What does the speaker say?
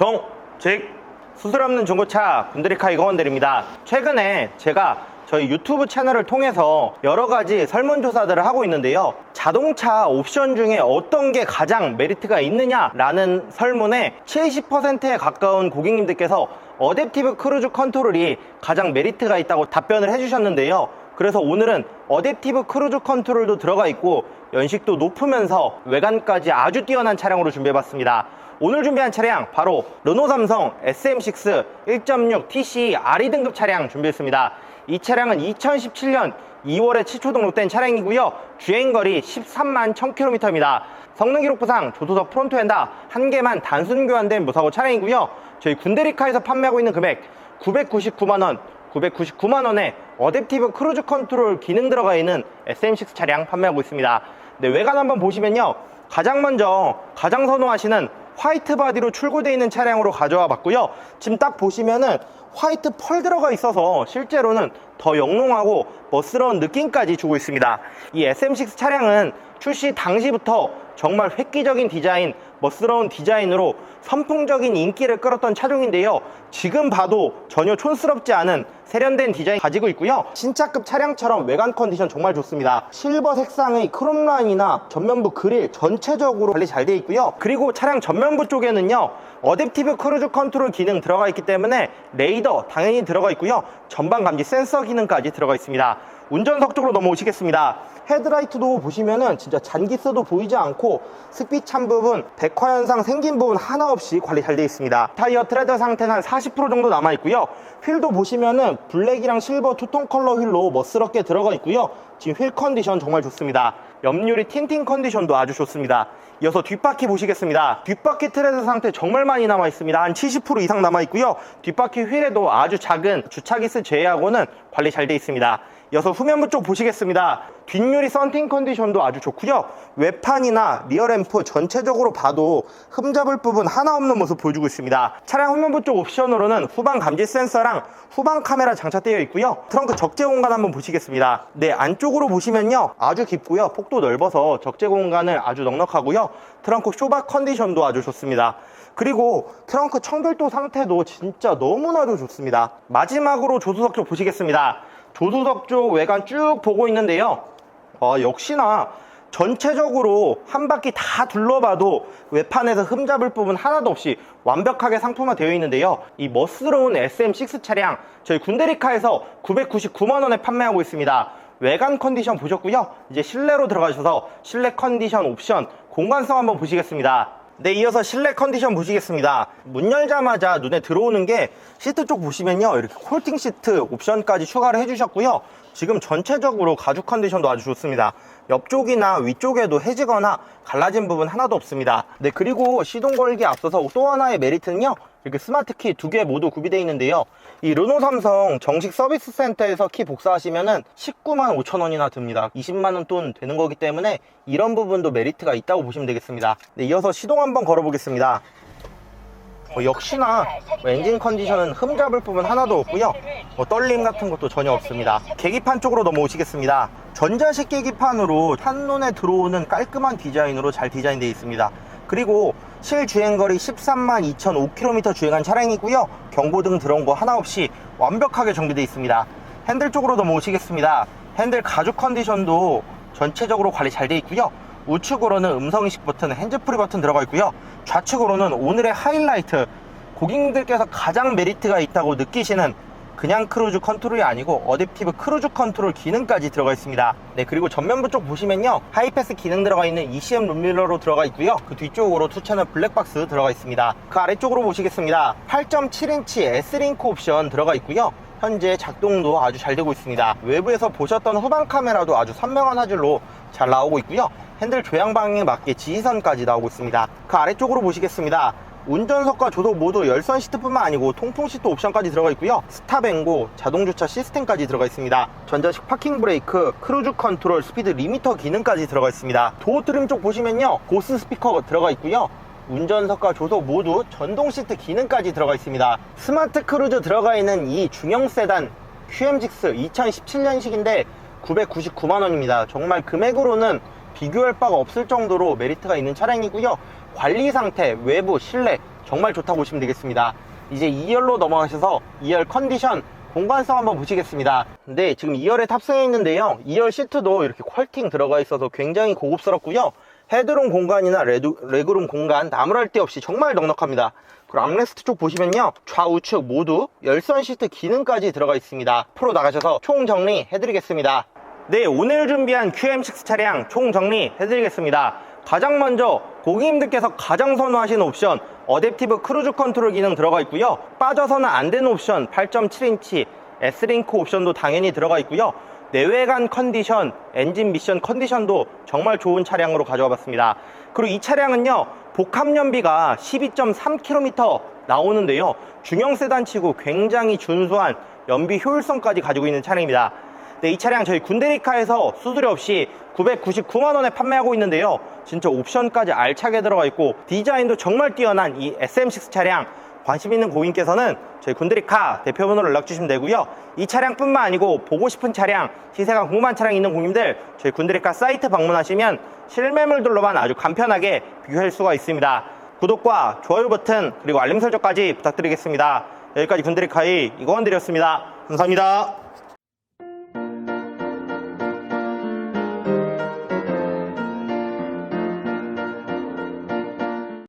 정직 수술 없는 중고차 군드리카 이거원들입니다. 최근에 제가 저희 유튜브 채널을 통해서 여러 가지 설문조사들을 하고 있는데요. 자동차 옵션 중에 어떤 게 가장 메리트가 있느냐라는 설문에 70%에 가까운 고객님들께서 어댑티브 크루즈 컨트롤이 가장 메리트가 있다고 답변을 해주셨는데요. 그래서 오늘은 어댑티브 크루즈 컨트롤도 들어가 있고 연식도 높으면서 외관까지 아주 뛰어난 차량으로 준비해봤습니다. 오늘 준비한 차량 바로 르노 삼성 SM6 1.6 TC RE 등급 차량 준비했습니다. 이 차량은 2017년 2월에 최초 등록된 차량이고요. 주행거리 13만 1000km입니다. 성능 기록부상 조수석 프론트 엔다 한 개만 단순 교환된 무사고 차량이고요. 저희 군데리카에서 판매하고 있는 금액 999만 원, 999만 원에 어댑티브 크루즈 컨트롤 기능 들어가 있는 SM6 차량 판매하고 있습니다. 네, 외관 한번 보시면요. 가장 먼저 가장 선호하시는 화이트 바디로 출고되어 있는 차량으로 가져와 봤고요. 지금 딱 보시면은 화이트 펄 들어가 있어서 실제로는 더 영롱하고 멋스러운 느낌까지 주고 있습니다. 이 SM6 차량은 출시 당시부터 정말 획기적인 디자인, 멋스러운 디자인으로 선풍적인 인기를 끌었던 차종인데요. 지금 봐도 전혀 촌스럽지 않은 세련된 디자인 가지고 있고요. 신차급 차량처럼 외관 컨디션 정말 좋습니다. 실버 색상의 크롬 라인이나 전면부 그릴 전체적으로 관리 잘 되어 있고요. 그리고 차량 전면부 쪽에는요. 어댑티브 크루즈 컨트롤 기능 들어가 있기 때문에 레이더 당연히 들어가 있고요. 전방 감지 센서 기능까지 들어가 있습니다. 운전석 쪽으로 넘어오시겠습니다. 헤드라이트도 보시면은 진짜 잔기스도 보이지 않고 습기 찬 부분, 백화 현상 생긴 부분 하나 없이 관리 잘 되어 있습니다. 타이어 트레드 상태는 한 40% 정도 남아 있고요. 휠도 보시면은 블랙이랑 실버 투톤 컬러 휠로 멋스럽게 들어가 있고요. 지금 휠 컨디션 정말 좋습니다. 옆유리 틴팅 컨디션도 아주 좋습니다. 이어서 뒷바퀴 보시겠습니다. 뒷바퀴 트레드 상태 정말 많이 남아 있습니다. 한 70% 이상 남아 있고요. 뒷바퀴 휠에도 아주 작은 주차기스 제외하고는 관리 잘 되어 있습니다. 이어서 후면부 쪽 보시겠습니다. 뒷유리 썬팅 컨디션도 아주 좋고요. 외판이나 리어램프 전체적으로 봐도 흠잡을 부분 하나 없는 모습 보여주고 있습니다. 차량 후면부 쪽 옵션으로는 후방 감지 센서랑 후방 카메라 장착되어 있고요. 트렁크 적재 공간 한번 보시겠습니다. 네, 안쪽으로 보시면요. 아주 깊고요. 폭도 넓어서 적재 공간을 아주 넉넉하고요. 트렁크 쇼박 컨디션도 아주 좋습니다. 그리고 트렁크 청결도 상태도 진짜 너무나도 좋습니다. 마지막으로 조수석 쪽 보시겠습니다. 조수석 쪽 외관 쭉 보고 있는데요. 어, 역시나 전체적으로 한 바퀴 다 둘러봐도 외판에서 흠잡을 부분 하나도 없이 완벽하게 상품화 되어 있는데요. 이 멋스러운 SM6 차량 저희 군데리카에서 999만원에 판매하고 있습니다. 외관 컨디션 보셨고요. 이제 실내로 들어가셔서 실내 컨디션 옵션 공간성 한번 보시겠습니다. 네, 이어서 실내 컨디션 보시겠습니다. 문 열자마자 눈에 들어오는 게 시트 쪽 보시면요. 이렇게 콜팅 시트 옵션까지 추가를 해주셨고요. 지금 전체적으로 가죽 컨디션도 아주 좋습니다. 옆쪽이나 위쪽에도 해지거나 갈라진 부분 하나도 없습니다. 네, 그리고 시동 걸기에 앞서서 또 하나의 메리트는요. 이렇게 스마트 키 두 개 모두 구비되어 있는데요. 이 르노 삼성 정식 서비스 센터에서 키 복사하시면은 19만 5천 원이나 듭니다. 20만 원 돈 되는 거기 때문에 이런 부분도 메리트가 있다고 보시면 되겠습니다. 네, 이어서 시동 한번 걸어 보겠습니다. 어, 역시나 뭐 엔진 컨디션은 흠잡을 부분 하나도 없고요. 뭐 떨림 같은 것도 전혀 없습니다. 계기판 쪽으로 넘어오시겠습니다. 전자식 계기판으로 한눈에 들어오는 깔끔한 디자인으로 잘 디자인되어 있습니다. 그리고 실주행거리 13만 2,005km 주행한 차량이고요. 경고등 들어온 거 하나 없이 완벽하게 정비되어 있습니다. 핸들 쪽으로 넘어오시겠습니다. 핸들 가죽 컨디션도 전체적으로 관리 잘 되어 있고요. 우측으로는 음성인식 버튼, 핸즈프리 버튼 들어가 있고요. 좌측으로는 오늘의 하이라이트, 고객님들께서 가장 메리트가 있다고 느끼시는 그냥 크루즈 컨트롤이 아니고 어댑티브 크루즈 컨트롤 기능까지 들어가 있습니다. 네, 그리고 전면부 쪽 보시면요. 하이패스 기능 들어가 있는 ECM 룸밀러로 들어가 있고요. 그 뒤쪽으로 투채널 블랙박스 들어가 있습니다. 그 아래쪽으로 보시겠습니다. 8.7인치 S링크 옵션 들어가 있고요. 현재 작동도 아주 잘 되고 있습니다. 외부에서 보셨던 후방 카메라도 아주 선명한 화질로 잘 나오고 있고요. 핸들 조향 방향에 맞게 지시선까지 나오고 있습니다. 그 아래쪽으로 보시겠습니다. 운전석과 조도 모두 열선 시트뿐만 아니고 통풍 시트 옵션까지 들어가 있고요. 스탑앤고, 자동 주차 시스템까지 들어가 있습니다. 전자식 파킹 브레이크, 크루즈 컨트롤, 스피드 리미터 기능까지 들어가 있습니다. 도어 트림 쪽 보시면요. 고스 스피커가 들어가 있고요. 운전석과 조도 모두 전동 시트 기능까지 들어가 있습니다. 스마트 크루즈 들어가 있는 이 중형 세단 QM6 2017년식인데 999만원입니다. 정말 금액으로는 비교할 바가 없을 정도로 메리트가 있는 차량이고요. 관리 상태, 외부, 실내 정말 좋다고 보시면 되겠습니다. 이제 2열로 넘어가셔서 2열 컨디션 공간성 한번 보시겠습니다. 근데 지금 2열에 탑승해 있는데요. 2열 시트도 이렇게 퀄팅 들어가 있어서 굉장히 고급스럽고요. 헤드룸 공간이나 레드, 레그룸 공간 나무랄 데 없이 정말 넉넉합니다. 그리고 암레스트 쪽 보시면요. 좌우측 모두 열선 시트 기능까지 들어가 있습니다. 프로 나가셔서 총 정리 해드리겠습니다. 네, 오늘 준비한 QM6 차량 총 정리 해드리겠습니다. 가장 먼저 고객님들께서 가장 선호하시는 옵션 어댑티브 크루즈 컨트롤 기능 들어가 있고요. 빠져서는 안 되는 옵션 8.7인치 S링크 옵션도 당연히 들어가 있고요. 내외관 컨디션, 엔진 미션 컨디션도 정말 좋은 차량으로 가져와 봤습니다. 그리고 이 차량은요, 복합 연비가 12.3km 나오는데요. 중형 세단치고 굉장히 준수한 연비 효율성까지 가지고 있는 차량입니다. 네, 이 차량 저희 군데리카에서 수수료 없이 999만원에 판매하고 있는데요. 진짜 옵션까지 알차게 들어가 있고 디자인도 정말 뛰어난 이 SM6 차량 관심 있는 고객님께서는 저희 군데리카 대표번호로 연락 주시면 되고요. 이 차량뿐만 아니고 보고 싶은 차량, 시세가 궁금한 차량 있는 고객님들 저희 군데리카 사이트 방문하시면 실매물들로만 아주 간편하게 비교할 수가 있습니다. 구독과 좋아요 버튼 그리고 알림 설정까지 부탁드리겠습니다. 여기까지 군데리카의 이고원 드렸습니다. 감사합니다.